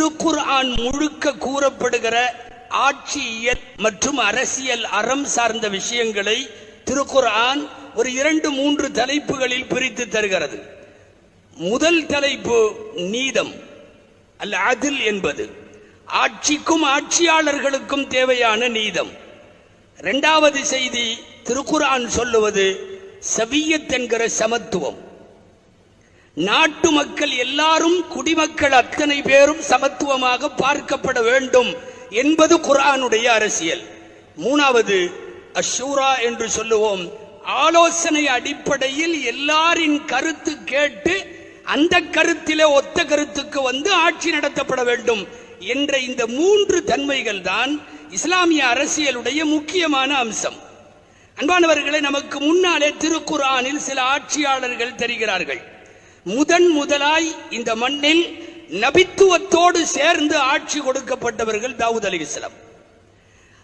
திருக்குர்ஆன் முழுக்க கூறப்படுகிற ஆட்சியியல் மற்றும் அரசியல் அறம் சார்ந்த விஷயங்களை திருக்குர்ஆன் ஒரு இரண்டு மூன்று தலைப்புகளில் பிரித்து தருகிறது. முதல் தலைப்பு நீதம் அல்ல அதில் என்பது. ஆட்சிக்கும் ஆட்சியாளர்களுக்கும் தேவையான நீதம். இரண்டாவது செய்தி திருக்குர்ஆன் சொல்லுவது சவியத் என்கிற சமத்துவம். நாட்டு மக்கள் எல்லாரும் குடிமக்கள் அத்தனை பேரும் சமத்துவமாக பார்க்கப்பட வேண்டும் என்பது குரானுடைய அரசியல். மூணாவது அஷூரா என்று சொல்லுவோம். ஆலோசனை அடிப்படையில் எல்லாரின் கருத்து கேட்டு அந்த கருத்திலே ஒத்த கருத்துக்கு வந்து ஆட்சி நடத்தப்பட வேண்டும் என்ற இந்த மூன்று தன்மைகள் தான் இஸ்லாமிய அரசியலுடைய முக்கியமான அம்சம். அன்பானவர்களே நமக்கு முன்னாலே திருக்குறானில் சில ஆட்சியாளர்கள் தெரிகிறார்கள். முதன் முதலாய் இந்த மண்ணில் நபித்துவத்தோடு சேர்ந்து ஆட்சி கொடுக்கப்பட்டவர்கள் தாவூத் அலைஹிஸ்ஸலாம்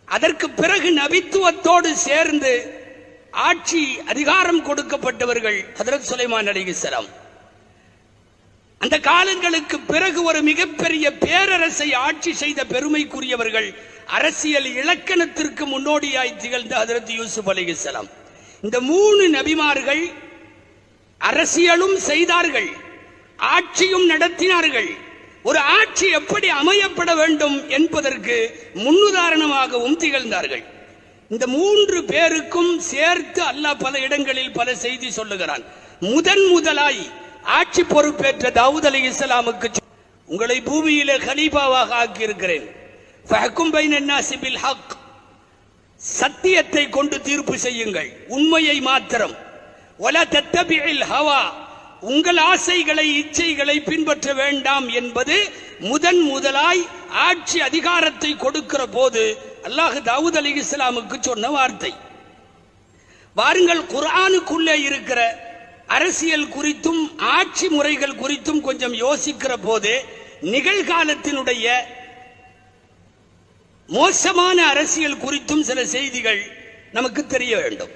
அதற்கு பிறகு நபித்துவத்தோடு சேர்ந்து ஆட்சி அதிகாரம் கொடுக்கப்பட்டவர்கள் ஹதரத் சுலைமான் அலைஹிஸ்ஸலாம் அந்த காலங்களுக்கு பிறகு ஒரு மிகப்பெரிய பேரரசை ஆட்சி செய்த பெருமைக்குரியவர்கள் அரசியல் இலக்கணத்திற்கு முன்னோடியாய் திகழ்ந்த ஹதரத் யூசுப் அலைஹிஸ்ஸலாம் இந்த மூணு நபிமார்கள் அரசியலும் செய்தார்கள். ஆட்சியும் நடத்தினார்கள். ஒரு ஆட்சி எப்படி அமையப்பட வேண்டும் என்பதற்கு முன்னுதாரணமாகவும் திகழ்ந்தார்கள். இந்த மூன்று பேருக்கும் சேர்த்து அல்லாஹ் பல இடங்களில் பல செய்தி சொல்லுகிறான். முதன் முதலாய் ஆட்சி பொறுப்பேற்ற தாவூத் அலி இஸ்லாமுக்கு உங்களை பூமியிலே கலீபாவாக ஆக்கியிருக்கிறேன். ஹக். சத்தியத்தை கொண்டு தீர்ப்பு செய்யுங்கள். உண்மையை மாத்திரம். ஒல தத்தபில் ஹவா உங்கள் ஆசைகளை இச்சைகளை பின்பற்ற வேண்டாம் என்பது முதன் முதலாய் ஆட்சி அதிகாரத்தை கொடுக்கிற போது அல்லாஹு தாவூத் அலி இஸ்லாமுக்கு சொன்ன வார்த்தை. வாருங்கள் குரானுக்குள்ளே இருக்கிற அரசியல் குறித்தும் ஆட்சி முறைகள் குறித்தும் கொஞ்சம் யோசிக்கிற போது நிகழ்காலத்தினுடைய மோசமான அரசியல் குறித்தும் சில செய்திகள் நமக்கு தெரிய வேண்டும்.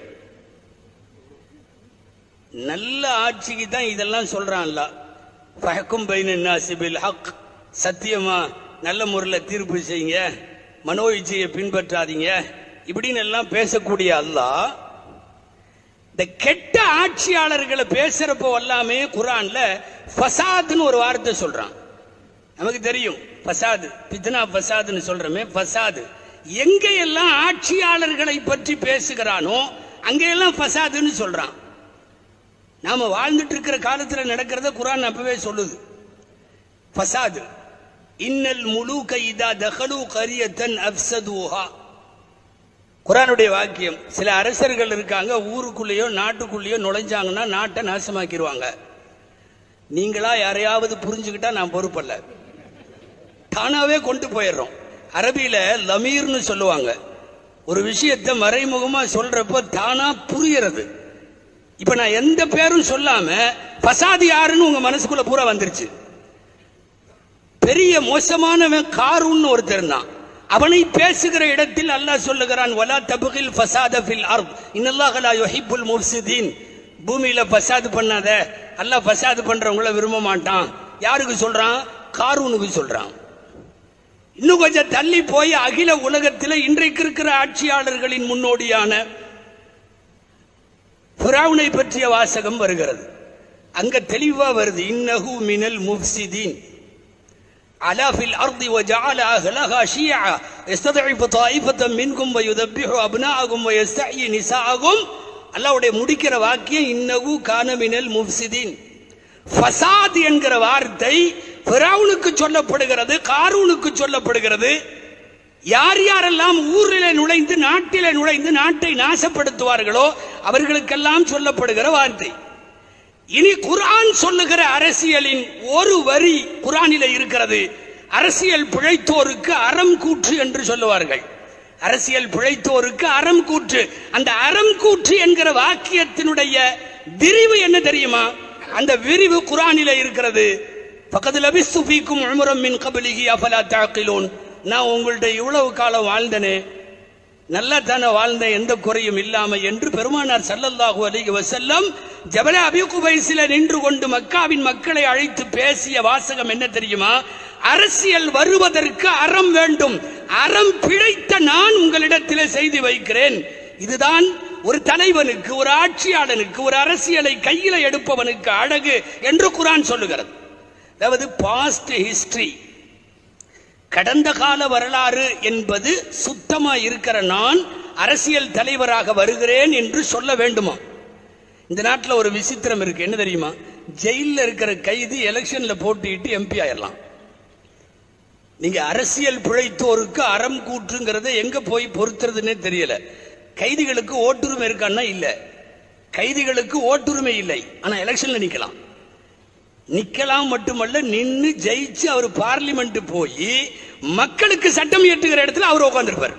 நல்ல ஆட்சிக்கு தான் இதெல்லாம் சொல்றான்ல. ஃபஹக்கும் பைன நாஸி ஹக். சத்தியமா நல்ல முறையில் தீர்ப்பு செய்யுங்க. மனோ இச்சையை பின்பற்றாதீங்க. இப்படின்னு எல்லாம் பேசக்கூடிய அல்லா இந்த கெட்ட ஆட்சியாளர்களை பேசுறப்போ எல்லாமே குரான்ல ஃபசாதுன்னு ஒரு வார்த்தை சொல்றான். நமக்கு தெரியும் ஃபசாது பித்னா ஃபசாதுன்னு சொல்றமே ஃபசாது. எங்க எல்லாம் ஆட்சியாளர்களை பற்றி பேசுகிறானோ அங்கெல்லாம் ஃபசாதுன்னு சொல்றான். நாம வாழ்ந்துட்டு இருக்கிற காலத்துல நடக்கிறத குரான் அப்பவே சொல்லுது. ஃபசாது. இன்னல் முலூக இதா தஹலு கரியத்தன் அப்சதுஹா குரானுடைய வாக்கியம். சில அரசர்கள் இருக்காங்க ஊருக்குள்ளேயோ நாட்டுக்குள்ளேயோ நுழைஞ்சாங்கன்னா நாட்டை நாசமாக்கிடுவாங்க நீங்களா யாரையாவது புரிஞ்சுக்கிட்டா நான் பொறுப்பல்ல. தானாவே கொண்டு போயிடுறோம். அரபியில லமீர்னு சொல்லுவாங்க. ஒரு விஷயத்தை மறைமுகமா சொல்கிறப்ப தானா புரியறது. இப்ப நான் எந்த பேரும் சொல்லாம பசாதி யாருன்னு உங்க மனசுக்குள்ள பூரா வந்துருச்சு. பெரிய மோசமானவன் காரூன்னு ஒருத்தர் தான் அவனை பேசுகிற இடத்தில் அல்லாஹ் சொல்லுகிறான் வலா தபுகில் ஃபசாத ஃபில் அர்த். இன்னல்லாஹலா யுஹிப்புல் முஃப்சிதீன் பூமியில பசாது பண்ணாத. அல்லாஹ் பசாது பண்றவங்கள விரும்ப மாட்டான். யாருக்கு சொல்றான்? காரூனுக்கு சொல்றான். இன்னும் கொஞ்சம் தள்ளி போய் அகில உலகத்தில் இன்றைக்கு இருக்கிற ஆட்சியாளர்களின் முன்னோடியான ஃபிரௌனை பற்றிய வாசகம் வருகிறது அங்க தெளிவா வருது இன்னஹு மினல் முஃப்சிதீன் على في الأرض وجعل أهلها شيعا يستضعف طائفة منكم ويذبح أبناءكم ويستحيي نساءكم அல்லாவுடைய முடிக்கிற வாக்கியம் இன்னகு கானமினல் முஃப்சிதீன் ஃபசாத் என்கிற வார்த்தை ஃபிரௌனுக்கு சொல்லப்படுகிறது காரூனுக்கு சொல்லப்படுகிறது யார் யாரெல்லாம் ஊரிலே நுழைந்து நாட்டிலே நுழைந்து நாட்டை நாசப்படுத்துவார்களோ அவர்களுக்கெல்லாம் சொல்லப்படுகிற வார்த்தை. இனி குரான் சொல்லுகிற அரசியலின் ஒரு வரி குரானில இருக்கிறது. அரசியல் பிழைத்தோருக்கு அறம் கூற்று என்று சொல்லுவார்கள். அரசியல் பிழைத்தோருக்கு அறம் கூற்று. அந்த அறம் கூற்று என்கிற வாக்கியத்தினுடைய விரிவு என்ன தெரியுமா? அந்த விரிவு குரானில இருக்கிறது. பக்கத்துல லபிஸ்து உமரம் மின் கபலிகி அபலா தாக்கிலோன்? நான் உங்கள்கிட்ட இவ்வளவு காலம் வாழ்ந்தனே. நல்லா தானே வாழ்ந்த எந்த குறையும் இல்லாம என்று பெருமானார் ஸல்லல்லாஹு அலைஹி வசல்லம் ஜபல அபி குபைஸில நின்று கொண்டு மக்காவின் மக்களை அழைத்து பேசிய வாசகம் என்ன தெரியுமா? அரசியல் வருவதற்கு அறம் வேண்டும். அறம் பிழைத்த நான் உங்களிடத்திலே செய்தி வைக்கிறேன். இதுதான் ஒரு தலைவனுக்கு ஒரு ஆட்சியாளனுக்கு ஒரு அரசியலை கையில எடுப்பவனுக்கு அழகு என்று குரான் சொல்லுகிறது. அதாவது பாஸ்ட் ஹிஸ்டரி கடந்த கால வரலாறு என்பது சுத்தமா இருக்கிற நான் அரசியல் தலைவராக வருகிறேன் என்று சொல்ல வேண்டுமா? இந்த நாட்டில் ஒரு விசித்திரம் இருக்கு. என்ன தெரியுமா? ஜெயிலில் இருக்கிற கைதி எலெக்ஷன்ல போட்டியிட்டு எம்பி ஆயிடலாம் நீங்க அரசியல் பிழைத்தோருக்கு அறம் கூற்றுங்கிறத எங்க போய் பொறுத்துறதுன்னே தெரியல. கைதிகளுக்கு ஓட்டுரிமை இருக்கான்னா இல்ல. கைதிகளுக்கு ஓட்டுரிமை இல்லை. ஆனா எலெக்ஷன்ல நிக்கலாம். நிக்கலாம் மட்டுமல்ல நின்று ஜெயிச்சு அவர் பார்லிமெண்ட் போய் மக்களுக்கு சட்டம் இயற்றுகிற இடத்துல அவர் உட்காந்துருப்பார்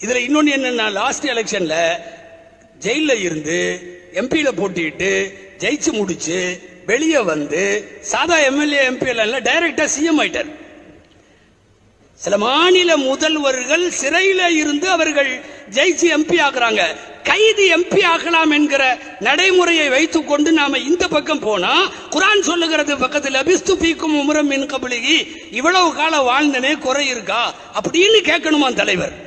இதுல இன்னொன்னு என்னன்னா லாஸ்ட் எலெக்ஷன்ல ஜெயில இருந்து எம்பியில போட்டிட்டு ஜெயிச்சு முடிச்சு வெளியே வந்து சாதா எம்எல்ஏ எம்பி எல்லாம் டைரக்டா சிஎம் ஆயிட்டார். சில மாநில முதல்வர்கள் சிறையில இருந்து அவர்கள் ஜெயிச்சு எம்பி ஆகுறாங்க. கைதி எம்பி ஆகலாம் என்கிற நடைமுறையை வைத்துக் கொண்டு நாம இந்த பக்கம் போனா குரான் சொல்லுகிறது பக்கத்தில் அபிஸ்து பீக்கும் உமரம் மின் கபலிகி இவ்வளவு காலம் வாழ்ந்தனே குறை இருக்கா? அப்படின்னு கேட்கணுமா தலைவர்.